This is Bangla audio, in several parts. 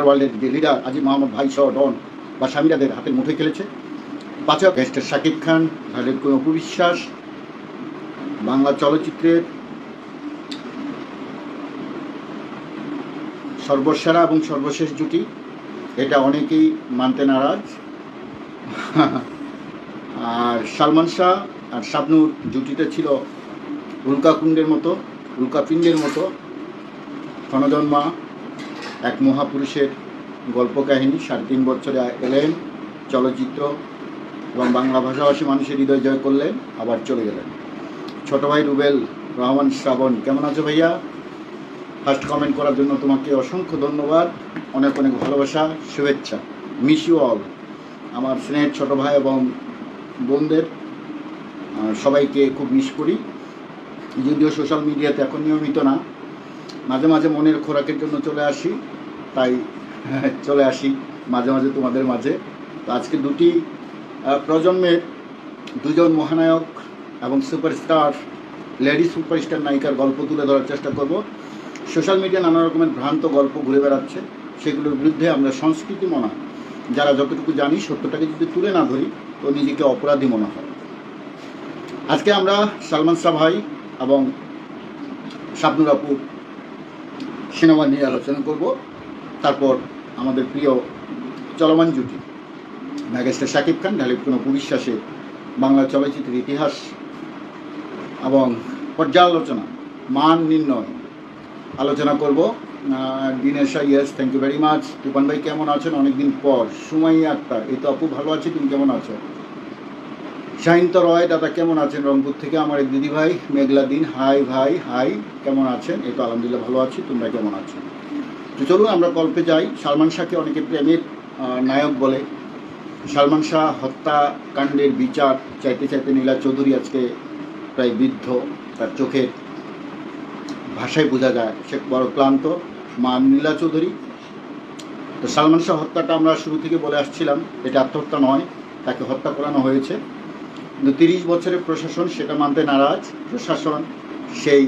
আন্ডারওয়ার্ল্ডের যে লিডার আজি মোহাম্মদ ভাই সহ ডন বা স্বামীরাদের হাতের মুঠোয় খেলেছে। পাঁচক গেস্টের শাকিব খান ভাইরের কোনো অপবিশ্বাস বাংলা চলচ্চিত্রের সর্বসেরা এবং সর্বশেষ জুটি। এটা অনেকেই মানতে নারাজ। আর সালমান শাহ আর শাবনুর জুটিটা ছিল উল্কাকুণ্ডের মতো উল্কাপিণ্ডের মতো ক্ষণজন্মা এক মহাপুরুষের গল্প কাহিনী সাড়ে তিন বছরে এলেন, চলচ্চিত্র, এবং বাংলা ভাষাভাষী মানুষের হৃদয় জয় করলেন, আবার চলে গেলেন। ছোট ভাই রুবেল রহমান শ্রাবণ, কেমন আছো ভাইয়া? ফার্স্ট কমেন্ট করার জন্য তোমাকে অসংখ্য ধন্যবাদ, অনেক অনেক ভালোবাসা, শুভেচ্ছা। মিস ইউ অল আমার স্নেহের ছোট ভাই এবং বোনদের সবাইকে খুব মিস করি। যদিও সোশ্যাল মিডিয়াতে এখন নিয়মিত না মাঝে মাঝে মনের খোরাকের জন্য চলে আসি, তাই চলে আসি মাঝে মাঝে তোমাদের মাঝে। তো আজকে দুটি প্রজন্মের দুজন মহানায়ক এবং সুপারস্টার, লেডি সুপারস্টার নায়িকার গল্প তুলে ধরার চেষ্টা করব। সোশ্যাল মিডিয়া নানা রকমের ভ্রান্ত গল্প ঘুরে বেড়াচ্ছে, সেগুলোর বিরুদ্ধে আমরা সংস্কৃতি মনা, যারা যতটুকু জানি সত্যটাকে যদি তুলে না ধরি, তো নিজেকে অপরাধী মনে হয়। আজকে আমরা সালমান শাহ ভাই এবং শাবনুর আপুর সিনেমা নিয়ে আলোচনা করব। তারপর আমাদের প্রিয় চলমান জুটি ম্যাগেস্টার শাকিব খান ঢালিব কোনো বিশ্বাসে বাংলা চলচ্চিত্রের ইতিহাস এবং পর্যালোচনা, মান নির্ণয়। আলোচনা করব। Dinesh yes thank you very much Tufan ভাই, কেমন আছেন? অনেকদিন পর। সুমাই আক্তার, এই তো আপু ভালো আছে, তুমি কেমন আছো? শাহিন্ত রয়, দাদা কেমন আছেন রংপুর থেকে? আমার এক দিদি ভাই, মেঘলা দিন। হাই ভাই, হাই। কেমন আছেন? এই তো আলহামদুলিল্লাহ ভালো আছি। তোমরা কেমন আছো? তো চলুন, আমরা গল্পে যাই। সালমান শাহকে অনেকে প্রেমের নায়ক বলে। সালমান শাহ হত্যাকাণ্ডের বিচার, চাইতে চাইতে নীলা চৌধুরী আজকে প্রায় বৃদ্ধ, তার চোখের ভাষায় বোঝা যায়, সে বড় ক্লান্ত। মা নীলা চৌধুরী। তো সালমান শাহ হত্যাটা আমরা শুরু থেকে বলে আসছিলাম। এটা আত্মহত্যা নয়, তাকে হত্যা করানো হয়েছে। কিন্তু তিরিশ বছরের প্রশাসন সেটা মানতে নারাজ। প্রশাসন সেই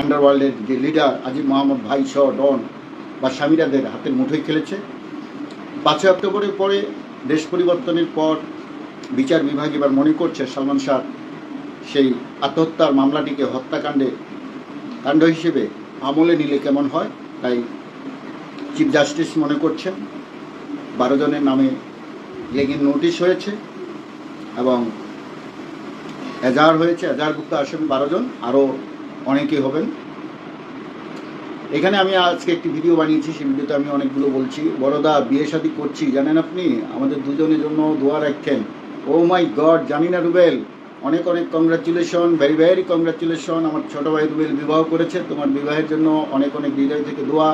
আন্ডারওয়ার্ল্ডের যে লিডার আজিজ মোহাম্মদ ভাই সহ ডন বা স্বামীরাদের হাতের মুঠোয় খেলেছে। পাঁচই অক্টোবরের পরে দেশ পরিবর্তনের পর বিচার বিভাগ এবার মনে করছে সালমান শাহ সেই আত্মহত্যার মামলাটিকে হত্যাকাণ্ডে কাণ্ড হিসেবে আমলে নিলে কেমন হয়, তাই চিফ জাস্টিস মনে করছেন। বারো জনের নামে লেগিন নোটিশ হয়েছে। এবং এজাহার হয়েছে, এজাহারভুক্ত আসামি বারো জন আরও অনেকেই হবেন। এখানে আমি আজকে একটি ভিডিও বানিয়েছি, সেই ভিডিওতে আমি অনেকগুলো বলছি। বড়দা, বিয়ে শাদী করছি, জানেন আপনি? আমাদের দুজনের জন্য দোয়া রাখেন ও মাই গড, জানি না রুবেল। অনেক অনেক কংগ্রাচুলেশন ভেরি ভেরি কংগ্রাচুলেশন আমার ছোটো ভাই রুবেল বিবাহ করেছে, তোমার বিবাহের জন্য অনেক অনেক হৃদয় থেকে দোয়া,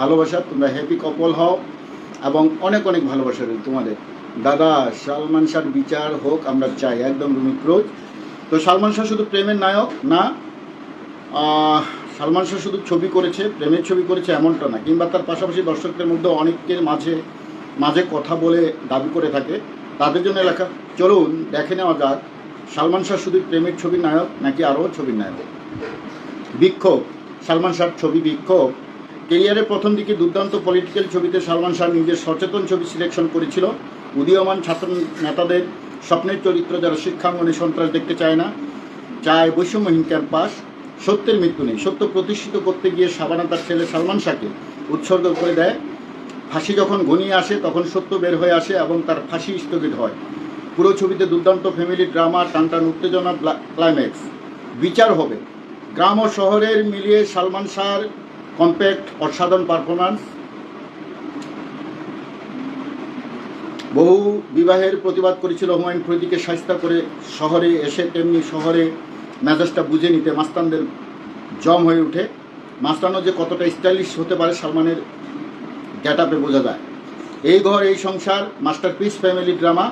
ভালোবাসা। তোমরা হ্যাপি কপল হও এবং অনেক অনেক ভালোবাসা রইল তোমাদের। দাদা, সালমান শাহর বিচার হোক, আমরা চাই, একদম রুমিক্রোজ তো সালমান শাহ শুধু প্রেমের নায়ক না সালমান শাহ শুধু ছবি করেছে, প্রেমের ছবি করেছে এমনটা না, কিংবা তার পাশাপাশি দর্শকদের মধ্যে অনেকের মাঝে মাঝে কথা বলে দাবি করে থাকে। তাদের জন্য লেখা, চলুন, দেখে নেওয়া যাক, সালমান শাহ শুধু প্রেমের ছবির নায়ক নাকি আরও ছবির নায়ক? বিক্ষোভ, সালমান শাহর ছবি বিক্ষোভ। কেরিয়ারের প্রথম দিকে দুর্দান্ত পলিটিক্যাল ছবিতে সালমান শাহ নিজের সচেতন ছবি সিলেকশন করেছিল। উদীয়মান ছাত্র নেতাদের স্বপ্নের চরিত্র যারা শিক্ষাঙ্গনে সন্ত্রাস দেখতে চায় না, চায় বৈষম্যহীন ক্যাম্পাস সত্যের মৃত্যু নেই। সত্য প্রতিষ্ঠিত করতে গিয়ে সাবানা তার ছেলে সালমান শাহকে উৎসর্গ করে দেয়। ফাঁসি যখন ঘনিয়ে আসে, তখন সত্য বের হয়ে আসে এবং তার ফাঁসি স্থগিত হয়। পুরো ছবিতে দুর্দান্ত ফ্যামিলি ড্রামা টানটান উত্তেজনা ক্লাইম্যাক্স বিচার হবে। গ্রাম ও শহরের মিলিয়ে সালমান শাহর কম্প্যাক্ট অসাধারণ পারফরম্যান্স বহু বিবাহের প্রতিবাদ করেছিল হুমায়ুন ফরিদিকে সাহিস্তা করে শহরে এসে তেমনি শহরে মেজাজটা বুঝে নিতে মাস্তানদের জম হয়ে ওঠে। মাস্তানও যে কতটা স্টাইলিশ হতে পারে সালমানের গেট আপে বোঝা যায়। এই ঘর, এই সংসার, masterpiece, family drama,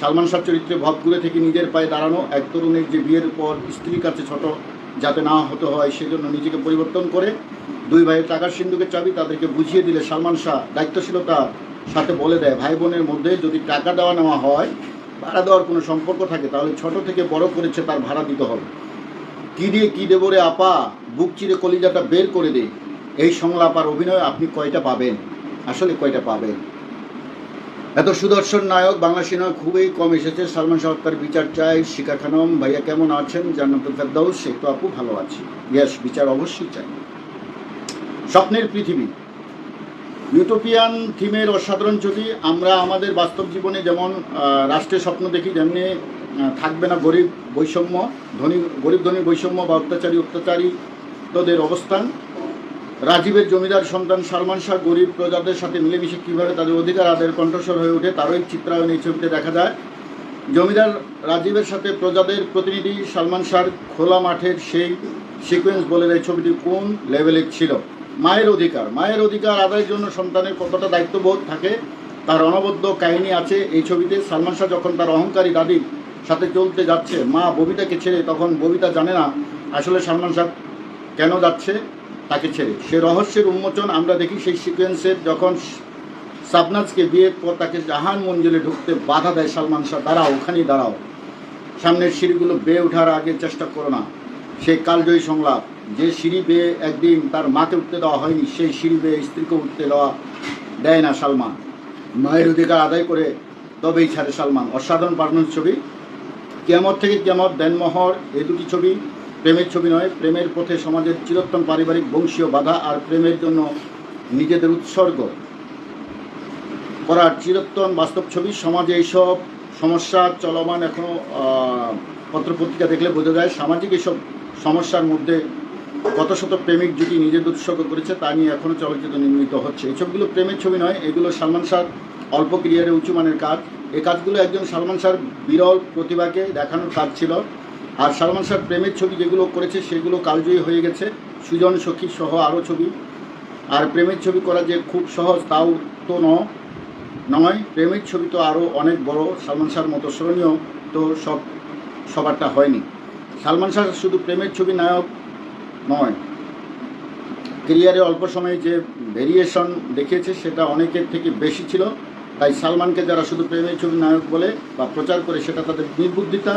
Salman Shah চরিত্রে ভবগুলো থেকে নিজের পায়ে দাঁড়ানো এক তরুণের যে বিয়ের পর স্ত্রীর কাছে ছোট যাতে না হতে হয় সেজন্য নিজেকে পরিবর্তন করে দুই ভাইয়ের টাকার সিন্ধুকের চাবি তাদেরকে বুঝিয়ে দিলে সালমান শাহ দায়িত্বশীলতার সাথে বলে দেয়, ভাই বোনের মধ্যে যদি টাকা দেওয়া নেওয়া হয়, ভাড়া দেওয়ার কোনো সম্পর্ক থাকে, তাহলে ছোট থেকে বড় করেছে তার ভাড়া দিতে হবে। কী দিয়ে কী দেবো রে আপা? বুক চিরে কলিজাটা বের করে দে। এই সংলাপ আর অভিনয় আপনি কয়টা পাবেন? আসলে কয়টা পাবেন? এত সুদর্শন নায়ক বাংলা সিনেমা খুবই কম এসেছে। সালমান শাহর বিচার চাই শিকা খানম। ভাইয়া কেমন আছেন? জান্নাতুল ফেরদাউস সে তো আপু ভালো আছে। ইয়াস, বিচার অবশ্যই চাই। স্বপ্নের পৃথিবী। ইউটোপিয়ান থিমের অসাধারণ ছবি। আমরা আমাদের বাস্তব জীবনে যেমন রাষ্ট্রের স্বপ্ন দেখি যেমনি থাকবে না গরিব বৈষম্য, ধনী, গরিব ধনী বৈষম্য বা অত্যাচারী অত্যাচারী তোদের অবস্থান। রাজীবের জমিদার সন্তান সালমান শাহ গরিব প্রজাদের সাথে মিলেমিশে কীভাবে তাদের অধিকার আদায়ের কণ্ঠস্বর হয়ে ওঠে তারই চিত্রায়ন এই ছবিতে দেখা যায়। জমিদার রাজীবের সাথে প্রজাদের প্রতিনিধি সালমান শাহর খোলা মাঠের সেই সিকোয়েন্স বলে এই ছবিটি কোন লেভেলের ছিল? মায়ের অধিকার। মায়ের অধিকার আদায়ের জন্য সন্তানের কতটা দায়িত্ববোধ থাকে, তার অনবদ্য কাহিনী আছে এই ছবিতে। সালমান শাহ যখন তার অহংকারী দাদির সাথে চলতে যাচ্ছে, মা ববিতাকে ছেড়ে, তখন ববিতা জানে না আসলে সালমান শাহ কেন যাচ্ছে তাকে ছেড়ে। সে রহস্যের উন্মোচন আমরা দেখি সেই সিকোয়েন্সের যখন সাবনাজকে বিয়ের পর তাকে জাহান মঞ্জিলে ঢুকতে বাধা দেয় সালমান শাহ, দাঁড়াও, ওখানেই দাঁড়াও। সামনের সিঁড়িগুলো বেয়ে ওঠার আগে চেষ্টা করো না। সেই কালজয়ী সংলাপ। যে সিঁড়ি বেয়ে একদিন তার মাকে উঠতে দেওয়া হয়নি, সেই সিঁড়ি বেয়ে স্ত্রীকে উঠতে দেওয়া দেয় না সালমান। মায়ের অধিকার আদায় করে তবেই ছাড়ে সালমান। অসাধারণ পারফরমেন্স ছবি। কেয়ামত থেকে কেয়ামত দেনমোহর এ দুটি ছবি প্রেমের ছবি নয়, প্রেমের পথে সমাজের চিরন্তন পারিবারিক বংশীয় বাধা আর প্রেমের জন্য নিজেদের উৎসর্গ করার চিরন্তন বাস্তব ছবি। সমাজে এইসব সমস্যা চলমান এখনও পত্রপত্রিকা দেখলে বোঝা যায়। সামাজিক এসব সমস্যার মধ্যে কত শত প্রেমিক জুটি নিজেদের উৎসর্গ করেছে, তা নিয়ে এখনও চলচ্চিত্র নির্মিত হচ্ছে। এই ছবিগুলো প্রেমের ছবি নয়, এগুলো সালমান শাহর অল্প ক্রিয়ারে উঁচু মানের কাজ। এই কাজগুলো একজন সালমান শাহর বিরল প্রতিভাকে দেখানোর কাজ ছিল। আর সালমান শাহর প্রেমের ছবি যেগুলো করেছে, সেগুলো কালজয়ী হয়ে গেছে। সুজন, সখী সহ আরও ছবি। আর প্রেমের ছবি করা যে খুব সহজ, তাও তো ন, নয়, প্রেমের ছবি তো আরও অনেক বড়। সালমান শাহর মতো স্মরণীয় তো সব, সবারটা হয়নি। সালমান শাহ শুধু প্রেমের ছবি নায়ক নয়। কেরিয়ারে অল্প সময়ে যে ভেরিয়েশন দেখিয়েছে, সেটা অনেকের থেকে বেশি ছিল। তাই সালমানকে যারা শুধু প্রেমের ছবি নায়ক বলে বা প্রচার করে, সেটা তাদের নির্বুদ্ধিতা।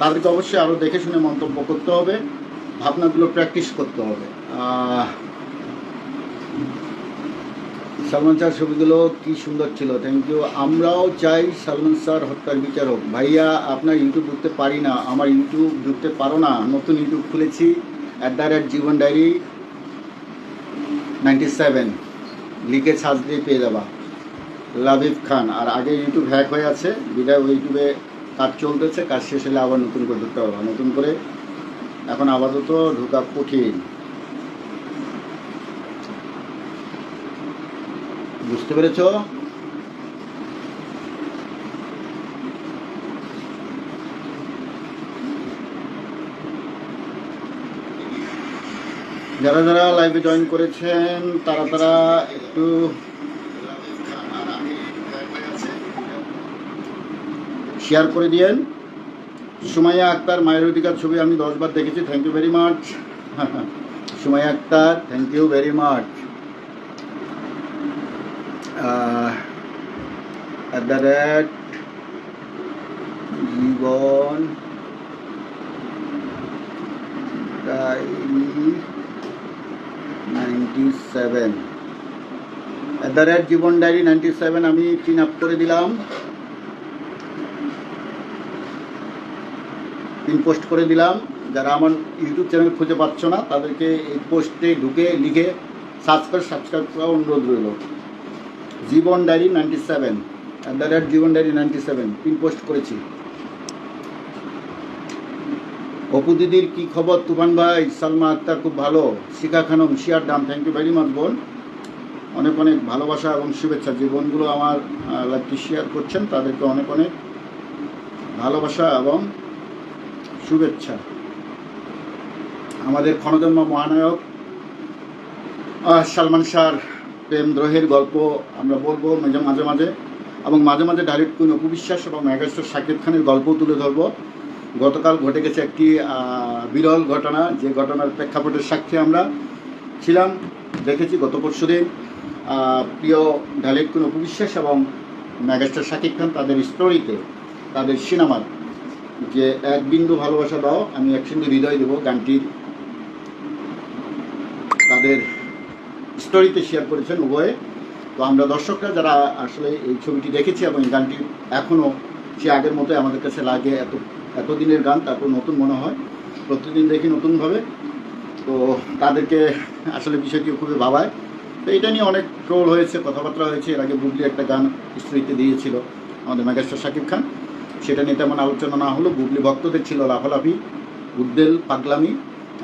তাদেরকে অবশ্যই আরও দেখে শুনে মন্তব্য করতে হবে, ভাবনাগুলো প্র্যাকটিস করতে হবে। সালমান স্যার ছবিগুলো কি সুন্দর ছিল থ্যাংক ইউ আমরাও চাই সালমান স্যার হত্যার বিচার হোক ভাইয়া, আপনার ইউটিউব ঢুকতে পারি না, আমার ইউটিউব ঢুকতে পারো না, নতুন ইউটিউব খুলেছি। At the rate Jibon diary ninety seven লিখে সার্চ দিয়ে পেয়ে যাবা। লাবিব খান, আর আগে ইউটিউব হ্যাক হয়ে আছে, বিদায় ওই ইউটিউবে কাজ চলতেছে, কাজ শেষ হলে আবার নতুন করে ঢুকতে হবে। নতুন করে এখন আপাতত ঢোকা কঠিন। বুঝতে পেরেছ? যারা যারা লাইভে জয়েন করেছেন, তারা তারা একটু শেয়ার করে দিয়েন। সুমাইয়া আক্তার, মায়ের অধিকার ছবি আমি দশবার দেখেছি thank you very much Sumaiya Akter thank you very much at the rate Jibon ninety seven at the rate Jibon diary ninety seven আমি পিন আপ করে দিলাম। পিন পোস্ট করে দিলাম। যারা আমার ইউটিউব চ্যানেল খুঁজে পাচ্ছ না, তাদেরকে এই পোস্টে ঢুকে লিখে সার্চ করে সাবস্ক্রাইব করা অনুরোধ রইল। Jibon diary ninety seven at the rate Jibon diary ninety seven pin post করেছি। অপু দিদির কি খবর? তুফান ভাই, সালমা আক্তার খুব ভালো। শিখা খানম, শিয়ার Dam thank you very much বোন। অনেক অনেক ভালোবাসা এবং শুভেচ্ছা। যে বোনগুলো আমার লাইভটি শেয়ার করছেন, তাদেরকে অনেক অনেক ভালোবাসা এবং শুভেচ্ছা। আমাদের ক্ষণজন্ম মহানায়ক সালমান শাহর প্রেম দ্রোহের গল্প আমরা বলব মাঝে মাঝে মাঝে। এবং মাঝে মাঝে ডাইরেক্ট কোন অপবিশ্বাস এবং মেগাস্টার শাকিব খানের গল্প তুলে ধরবো। গতকাল ঘটে গেছে একটি বিরল ঘটনা। যে ঘটনার প্রেক্ষাপটের সাক্ষী আমরা ছিলাম, দেখেছি গত পরশু দিন। প্রিয় ডাইরেক্ট কোন উপবিশ্বাস এবং ম্যাগাস্টার শাকিব খান তাদের স্টোরিতে, তাদের সিনেমার যে এক বিন্দু ভালোবাসা দাও, আমি এক সিন্ধু হৃদয় দেবো গানটির। তাদের স্টোরিতে শেয়ার করেছেন উভয়ে। তো আমরা দর্শকরা যারা আসলে এই ছবিটি দেখেছি এবং এই গানটি এখনও সে আগের মতোই আমাদের কাছে লাগে, এত এতদিনের গান, তারপর নতুন মনে হয়। প্রতিদিন দেখি নতুনভাবে। তো তাদেরকে আসলে বিষয়টি খুবই ভাবায়। তো এটা নিয়ে অনেক ট্রোল হয়েছে, কথাবার্তা হয়েছে। এর আগে বুবলি একটা গান স্ত্রীতে দিয়েছিল, আমাদের মেগাস্টার শাকিব খান। সেটা নিয়ে তেমন আলোচনা না হলো। বুবলি ভক্তদের ছিল লাফালাফি উদ্দেল পাগলামি।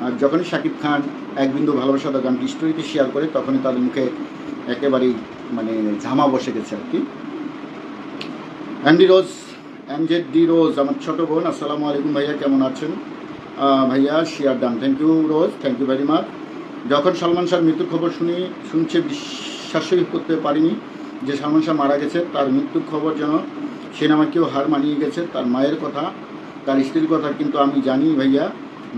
আর যখনই শাকিব খান এক বিন্দু ভালোবাসা গানটি স্টোরিতে শেয়ার করে, তখনই তাদের মুখে একেবারেই মানে ঝামা বসে গেছে আর কি। Andy Rose MZ D Rose, আমার ছোটো বোন, আসসালামু আলাইকুম ভাইয়া, কেমন আছেন? ভাইয়া share done thank you Rose thank you very much যখন সালমান শাহর মৃত্যুর খবর শুনি, শুনছে, বিশ্বাসই করতে পারিনি যে সালমান শাহ মারা গেছে, তার মৃত্যুর খবর যেন সিনেমাকেও হার মানিয়ে গেছে, তার মায়ের কথা, তার স্ত্রীর কথা কিন্তু আমি জানি ভাইয়া।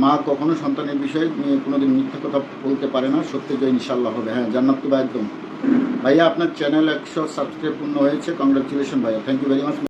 মা কখনো সন্তানের বিষয়ে কোনোদিন মিথ্যা কথা বলতে পারে না, সত্যি জয় ইনশাল্লাহ হবে। হ্যাঁ জান্নাত তো একদম। ভাইয়া, আপনার চ্যানেল একশো সাবস্ক্রাইব পূর্ণ হয়েছে। কংগ্রাচুলেশন ভাইয়া। Thank you very much